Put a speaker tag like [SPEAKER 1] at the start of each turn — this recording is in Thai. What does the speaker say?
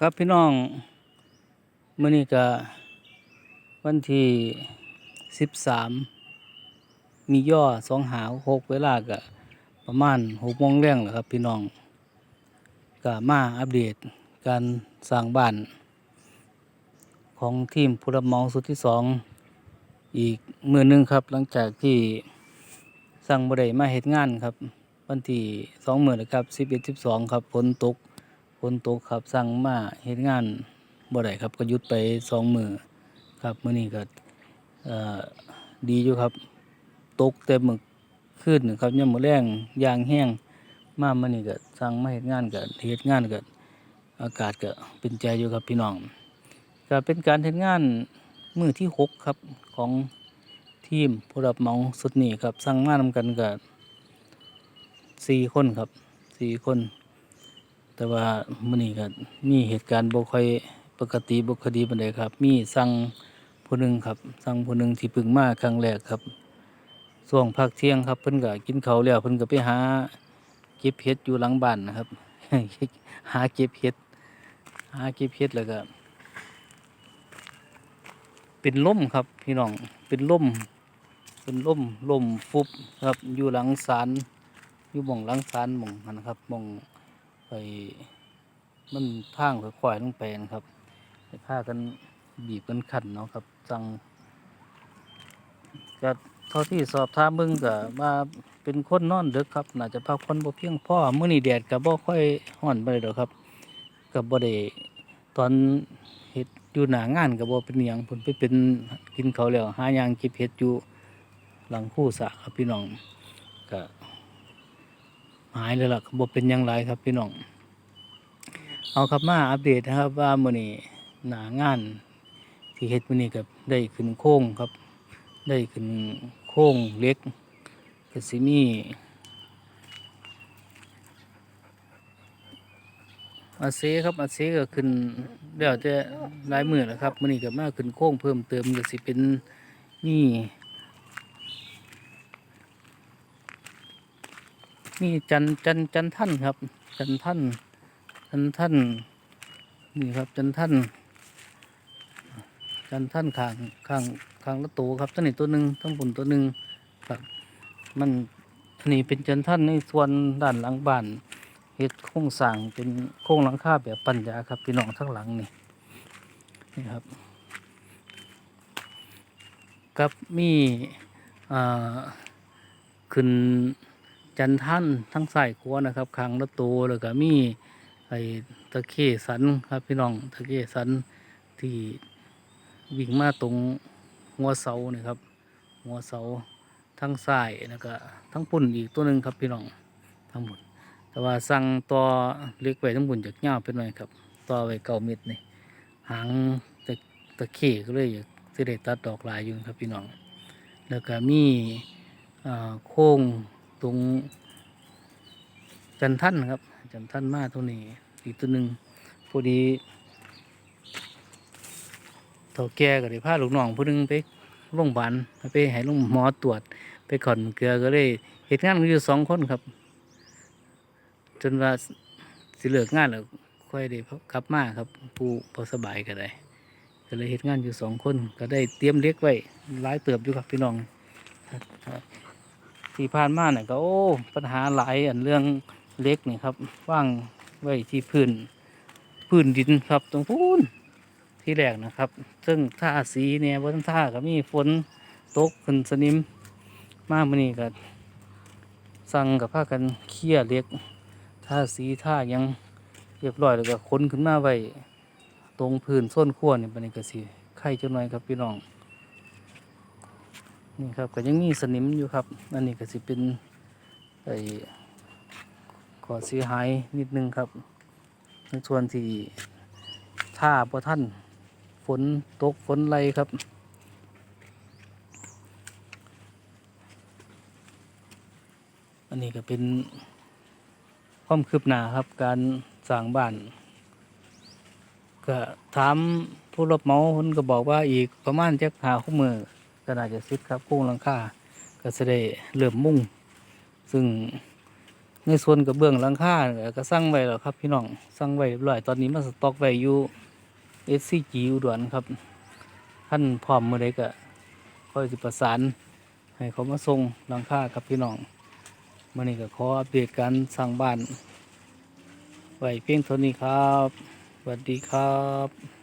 [SPEAKER 1] ครับพี่น้องมื้อนี้ก็วันที่สิบสามมีย่อสองหาวหกเวลาก็ประมาณหกโมงแรงแหละครับพี่น้องก็มาอัปเดตการสร้างบ้าน ของทีมผู้รับเหมาสุดที่สองอีกมือนึงครับ หลังจากที่สั่งบได้มาเฮ็ดงานครับ วันที่สองมือนะครับสิบเอ็ดสิบสองครับฝนตก นตกครับสั่งมาเฮ็ดงานบ่ได้ครับ ก็หยุดไปสองมือครับมื้อนี้ก็ดีอยู่ครับ ตกแต่มื้อคืนนะครับยามมื้อแรงยางแห้งมามื้อนี้ก็สั่งมาเฮ็ดงานก็เฮ็ดงานก็อากาศก็เป็นใจอยู่ครับพี่น้องก็เป็นการเฮ็ดงานมื้อที่หกครับของทีมผู้รับเหมาสุดนี้ครับสั่งมานำกันก็สี่คนครับสี่คน แต่ว่ามื้อนี้ก็มีเหตุการณ์บ่ค่อยปกติบ่คดีปานใดครับ มีสั่งผู้หนึงครับ สั่งผู้หนึงที่เพิ่งมาครั้งแรกครับช่วงพักเที่ยงครับเพิ่นก็กินข้าวแล้วเพิ่นก็ไปหาเก็บเห็ดอยู่หลังบ้านนะครับ หาเก็บเห็ด หาเก็บเห็ดแล้วก็ เป็นลมครับพี่น้องเป็นลมเป็นลมลมฟุบครับอยู่หลังศาลอยู่หม่องหลังศาลหม่องนั้นนะครับหม่อง ไปมันทางค่อยๆลงไปนะครับไปพากันบีบกันขันเนาะครับสั่งก็เท่าที่สอบถามเบิ่งก็ว่าเป็นคนนอนดึกครับน่าจะพักผ่อนบ่เพียงพอมื้อนี้แดดก็บ่ค่อยร้อนไปดอกครับก็บ่ได้ตอนเฮ็ดอยู่หน้างานก็บ่เป็นหยังเพิ่นไปเป็นกินเขาแล้วหาหยังเก็บเฮ็ดอยู่หลังคู่สะครับพี่น้องก็ หายแล้วล่ะบ่เป็นยังหลายครับพี่น้อง เอาครับมาอัปเดตนะครับ ว่ามื้อนี้หน้างานที่เฮ็ดมื้อนี้ก็ได้ขึ้นโค้งครับ ได้ขึ้นโค้งเล็กก็สิมีอาเซครับอาเซก็ขึ้นแล้วแต่หลายมื้อแล้วครับมื้อนี้ก็มาขึ้นโค้งเพิ่มเติมก็สิเป็นนี่ นี่จันจันจันท่านครับ จันท่าน จันท่าน นี่ครับ จันท่าน จันท่านข้างข้างข้างละตัวครับตัวนี้ตัวหนึ่งทั้งบนตัวหนึ่งครับ มันอันนี้เป็นจันท่านในส่วนด้านหลังบ้านเฮ็ดโครงสร้างเป็นโครงหลังคาแบบปัญญาครับพี่น้องทั้งหลังนี่นี่ครับกับมีอ่าขึ้น จันท่านทั้งใสายขัวนะครับข้างละตัวแล้วก็มีไอ้ตะเข้สันครับพี่น้องตะเข้สันที่วิ่งมาตรงหัวเสานี่ครับ หัวเสาทั้งซ้ายแล้วก็ทั้งปุ่นอีกตัวหนึ่งครับพี่น้องทั้งหมดแต่ว่าสั่งต่อเล็กไว้ทั้งบุญจากเงาเป็นไงครับต่อไว้เก้าม็ดนี่หางตะตะเข้ก็เลยอยากสิได้ตัดดอกลายอยู่ครับพี่น้อง แล้วก็มีอ่าโค้ง ตรงจันท่านครับ จันท่านมาตัวนี้อีกตัวหนึ่งพอดีเท่าแก่ก็ได้พาลูกน้องผู้หนึงไปโรงพยาบาลไปให้ลุงหมอตรวจไปขอนเกลือก็เลยเหตุงานกันอยู่สองคนครับ จนว่าสิเลิกงานแล้วค่อยได้กลับมาครับผู้พอสบายก็ได้ก็เลยเหตุงานอยู่สองคนก็ได้เตรียมเล็กไว้หลายเติบอยู่ครับพี่น้อง ที่ผ่านมาเนี่ยก็โอ้ปัญหาหลายอันเรื่องเล็กนี่ครับว่างไว้ที่พื้นพื้นดินครับตรงพูนที่แรกนะครับ ซึ่งท่าสีเนี่ยบนท่าก็มีฝนตกขึ้นสนิมมากมันนี่ก็สั่งกับผ้ากันเคี่ยเล็กท่าสีท่ายังเรียบร้อยแล้วก็ขนขึ้นมาไว้ตรงพื้นส้นขั้วเนี่ยบันนี้ก็สิไข่จังหน่อยครับพี่น้อง นี่ครับก็ยังมีสนิมอยู่ครับ อันนี้ก็สิเป็นไอ้ขอเสียหายนิดนึงครับ ในส่วนที่ท่าพอท่านฝนตกฝนไรครับ อันนี้ก็เป็นความคืบหน้าครับการสร้างบ้าน ก็ถามผู้รับเหมาคนก็บอกว่าอีกประมาณจักหาข้อมือ ก็น่าจะซิดครับโครงหลังคาก็จะได้เริ่มมุ่ง ซึ่งในส่วนกระเบื้องหลังคาเนี่ยก็สั่งไว้แล้วครับพี่น้องสั่งไว้เรียบร้อยตอนนี้มาสต็อกไว้อยู่ SCG อุดรครับท่านพร้อมเมื่อใดก็ค่อยสิประสานให้เขามาส่งหลังคาครับพี่น้องมื่อนี้ก็ขออัปเดตการสร้างบ้านไว้เพียงเท่านี้ครับสวัสดีครับ